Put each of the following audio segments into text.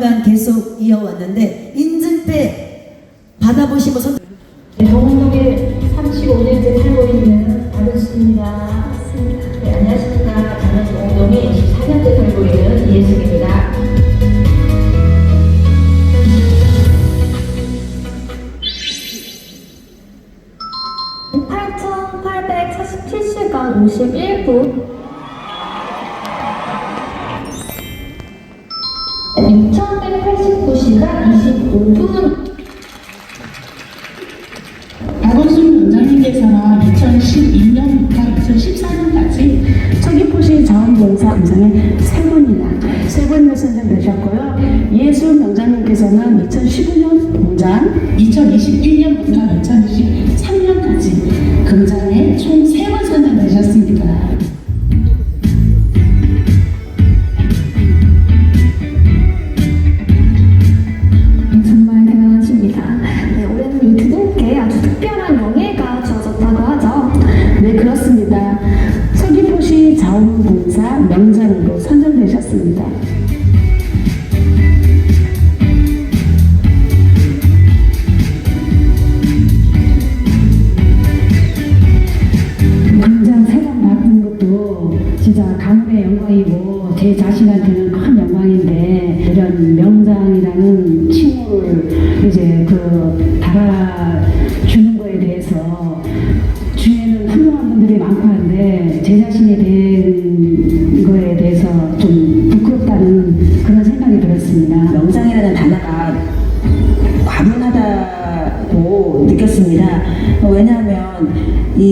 4년간 계속 이어왔는데 인증패 받아보신 분 손. 동동에 35년째 살고 있는 아저씨입니다. 네, 안녕하십니까. 저는 동동에 24년째 살고 있는 이예숙입니다. 팔천팔백사십칠 시간 오십일 분 오픈 박원순 원장님께서는 2012년부터 2014년까지 서귀포시 자원봉사 감상에 세 분이나 세 번이나 선정되셨고요. 예수 명장님께서는 2015년 봉장, 2021년부터 2020년,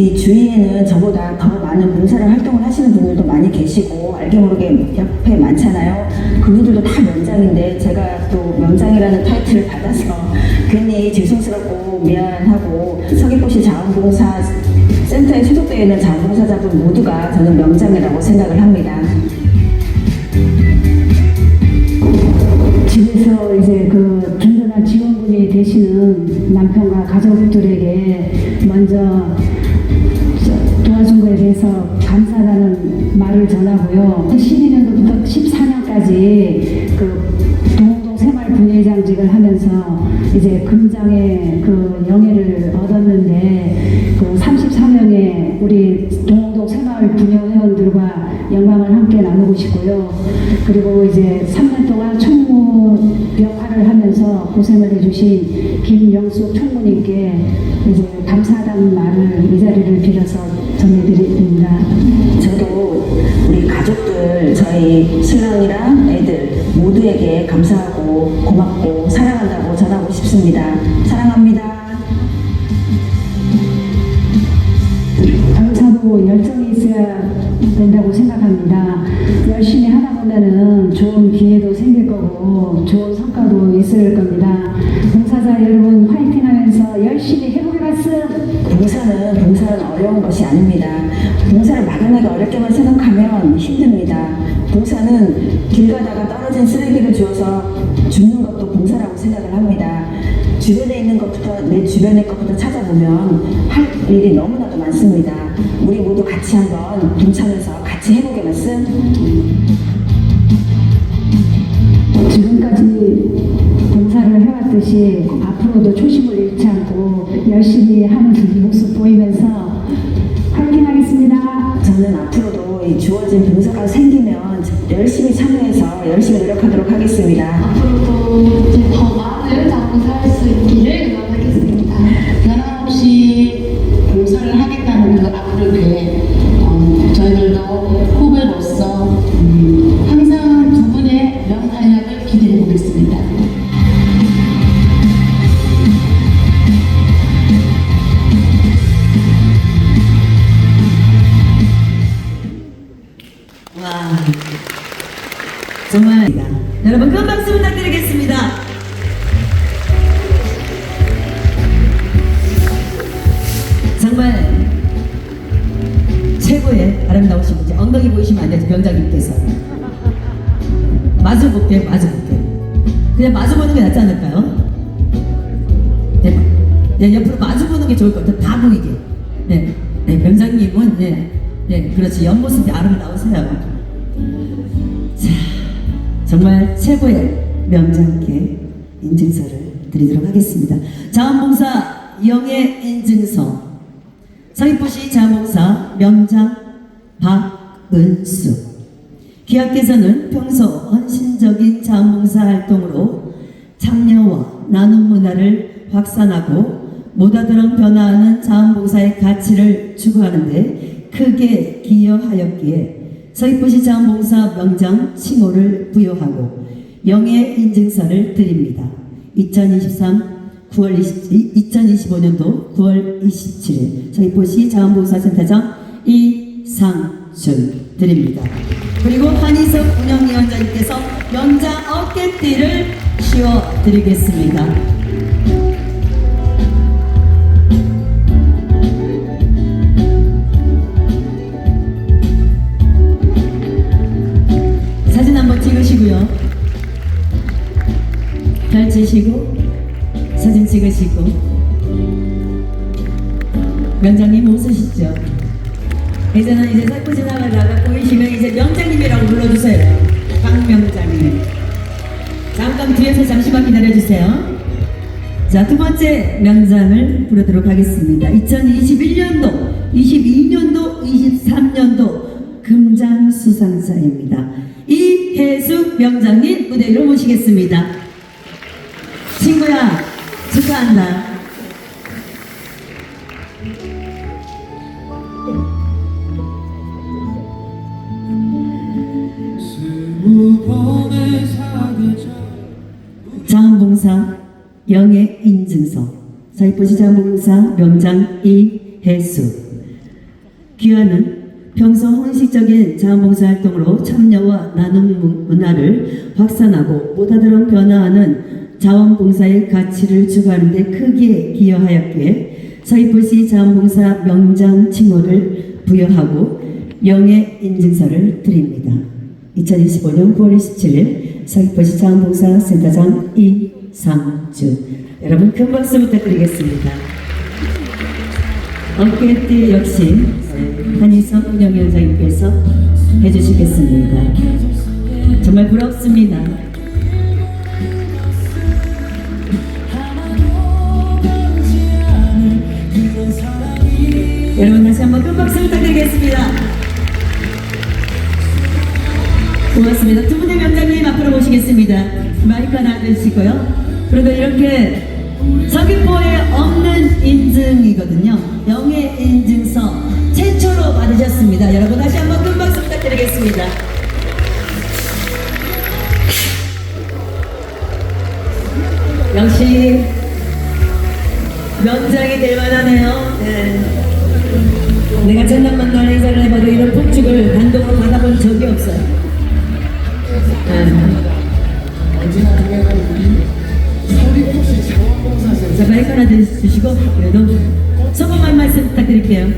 이 주위에는 저보다 더 많은 봉사를 활동을 하시는 분들도 많이 계시고 알게 모르게 옆에 많잖아요. 그분들도 다 명장인데 제가 또 명장이라는 타이틀을 받아서 괜히 죄송스럽고 미안하고 서귀포시 자원봉사 센터에 소속되어 있는 자원봉사자분 모두가 저는 명장이라고 생각을 합니다. 집에서 이제 그 든든한 지원군이 되시는 남편과 가족들에게 먼저 저 도와준 거에 대해서 감사하다는 말을 전하고요. 12년도부터 14년까지 그 동동 새마을 분회장직을 하면서 이제 금장의 그 영예를 얻었는데 그 34명의 우리 동동 새마을 분회원들과 영광을 함께 나누고 싶고요. 그리고 이제 3년 동안 총무 역할을 하면서 고생을 해주신 김영숙 총무님께 이제 감사하다는 말을 이 자리를 빌어서 전해드립니다. 저도 우리 가족들, 저희 신랑이랑 애들 모두에게 감사하고 고맙고 사랑한다고 전하고 싶습니다. 사랑합니다. 감사도 열정이 있어야 된다고 생각합니다. 열심히 하다 보면은 좋은 기회도 생길 거고 좋은 성과도 있을 겁니다. 봉사자 여러분 화이팅 하면서 열심히 해보겠습니다. 봉사는 봉사는 어려운 것이 아닙니다. 봉사를 막연하게 어렵게만 생각하면 힘듭니다. 봉사는 길 가다가 떨어진 쓰레기를 주워서 줍는 것도 봉사라고 생각을 합니다. 주변에 있는 것부터 내 주변의 것부터 찾아보면 할 일이 너무나도 많습니다. 우리 모두 같이 한번 동참해서 같이 해보게 말씀. 지금까지 봉사를 해왔듯이 앞으로도 초심을 잃지 않고 열심히 하는 그 모습 보이면서 화이팅 하겠습니다. 저는 앞으로도 이 주어진 봉사가 생기면 열심히 참여해서 열심히 노력하도록 하겠습니다. 앞으로도 이제 더 많은 정말 여러분 큰 박수 부탁드리겠습니다. 정말 최고의 아름다우신 분이 엉덩이 보이시면 안 되죠 명장님께서. 마주 볼게요 마주 볼게요 그냥 마주 보는 게 낫지 않을까요? 네, 네 옆으로 마주 보는 게 좋을 것 같아요 다 보이게. 네, 네 명장님은 네, 네 그렇지. 옆모습이 아름다우세요. 자 정말 최고의 명장께 인증서를 드리도록 하겠습니다. 자원봉사 영예 인증서 서귀포시 자원봉사 명장 박은수 기하께서는 평소 헌신적인 자원봉사 활동으로 참여와 나눔 문화를 확산하고 모다드럼 변화하는 자원봉사의 가치를 추구하는데 크게 기여하였기에 서귀포시 자원봉사 명장 칭호를 부여하고 영예 인증서를 드립니다. 2023 9월 20, 2025년도 9월 27일 서귀포시 자원봉사센터장 이상준 드립니다. 그리고 한희석 운영위원장님께서 명장 어깨띠를 씌워드리겠습니다. 이제는 이제 살포 지나가다가 보이시면 이제 명장님이라고 불러주세요. 박명장님. 잠깐 뒤에서 잠시만 기다려주세요. 자, 두 번째 명장을 부르도록 하겠습니다. 2021년도, 22년도, 23년도 금장 수상자입니다. 이혜숙 명장님 무대 위로 모시겠습니다. 친구야, 축하한다. 서귀포시 자원봉사 명장 이혜수 귀하는 평소 헌식적인 자원봉사 활동으로 참여와 나눔 문화를 확산하고 보다드럼 변화하는 자원봉사의 가치를 추구하는 데 크게 기여하였기에 서귀포시 자원봉사 명장 칭호를 부여하고 영예 인증서를 드립니다. 2025년 9월 27일 서귀포시 자원봉사 센터장 이 상준 여러분 큰 박수 부탁드리겠습니다. 어깨띠 역시 한희석 운영위원장님께서 해주시겠습니다. 정말 부럽습니다. 여러분 다시 한번 큰 박수 부탁드리겠습니다. 고맙습니다. 두 분의 앞으로 모시겠습니다. 마이크 하나 드시고요. 그리고 이렇게 서귀포에 없는 인증이거든요. 영예 인증서 최초로 받으셨습니다. 여러분 다시 한번 큰 박수 부탁드리겠습니다. 역시 명장이 될 만하네요. 네. 내가 전남 만 날 행사를 해봐도 이런 폭죽을 단독으로 받아본 적이 없어요. 드시고, 그래도 소감 한 말씀 부탁드릴게요.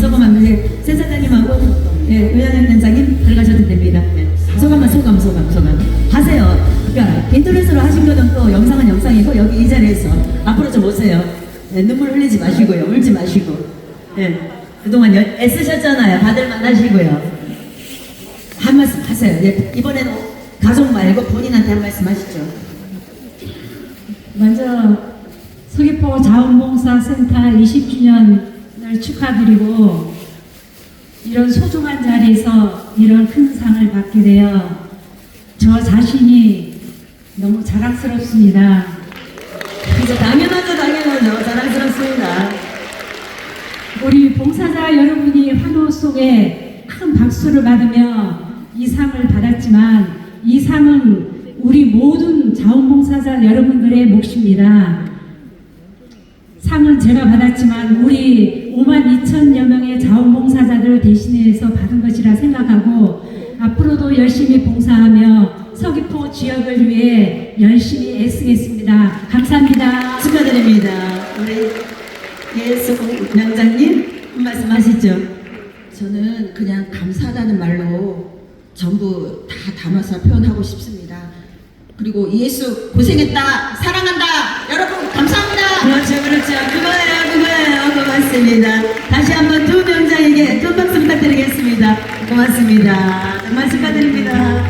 소감 한 말씀. 센사장님하고, 예, 의원위원장님 들어가셔도 됩니다. 예. 소감만, 소감, 소감, 소감. 하세요. 그러니까, 인터넷으로 하신 거는 또 영상은 영상이고, 여기 이 자리에서 앞으로 좀 오세요. 예, 눈물 흘리지 마시고요. 울지 마시고. 예. 그동안 여- 애쓰셨잖아요. 다들 만나시고요. 한 말씀 하세요. 예, 이번에는 가족 말고 본인한테 한 말씀 하시죠. 먼저 서귀포 자원봉사센터 20주년을 축하드리고 이런 소중한 자리에서 이런 큰 상을 받게 되어 저 자신이 너무 자랑스럽습니다. 이제 당연하죠, 당연하죠. 자랑스럽습니다. 우리 봉사자 여러분이 환호 속에 큰 박수를 받으며 이 상을 받았지만 이 상은 우리 모든 자원봉사자 여러분들의 몫입니다. 상은 제가 받았지만 우리 5만 2천여 명의 자원봉사자들 대신해서 받은 것이라 생각하고 앞으로도 열심히 봉사하며 서귀포 지역을 위해 열심히 애쓰겠습니다. 감사합니다. 축하드립니다. 우리 예수 명장님 한 말씀 하시죠. 저는 그냥 감사하다는 말로 전부 다 담아서 표현하고 싶습니다. 그리고 예수 고생했다, 사랑한다, 여러분. 그렇죠, 그렇죠. 그거예요, 그거예요. 고맙습니다. 다시 한번 두 명장에게 큰 박수 부탁드리겠습니다. 고맙습니다. 정말 축하드립니다.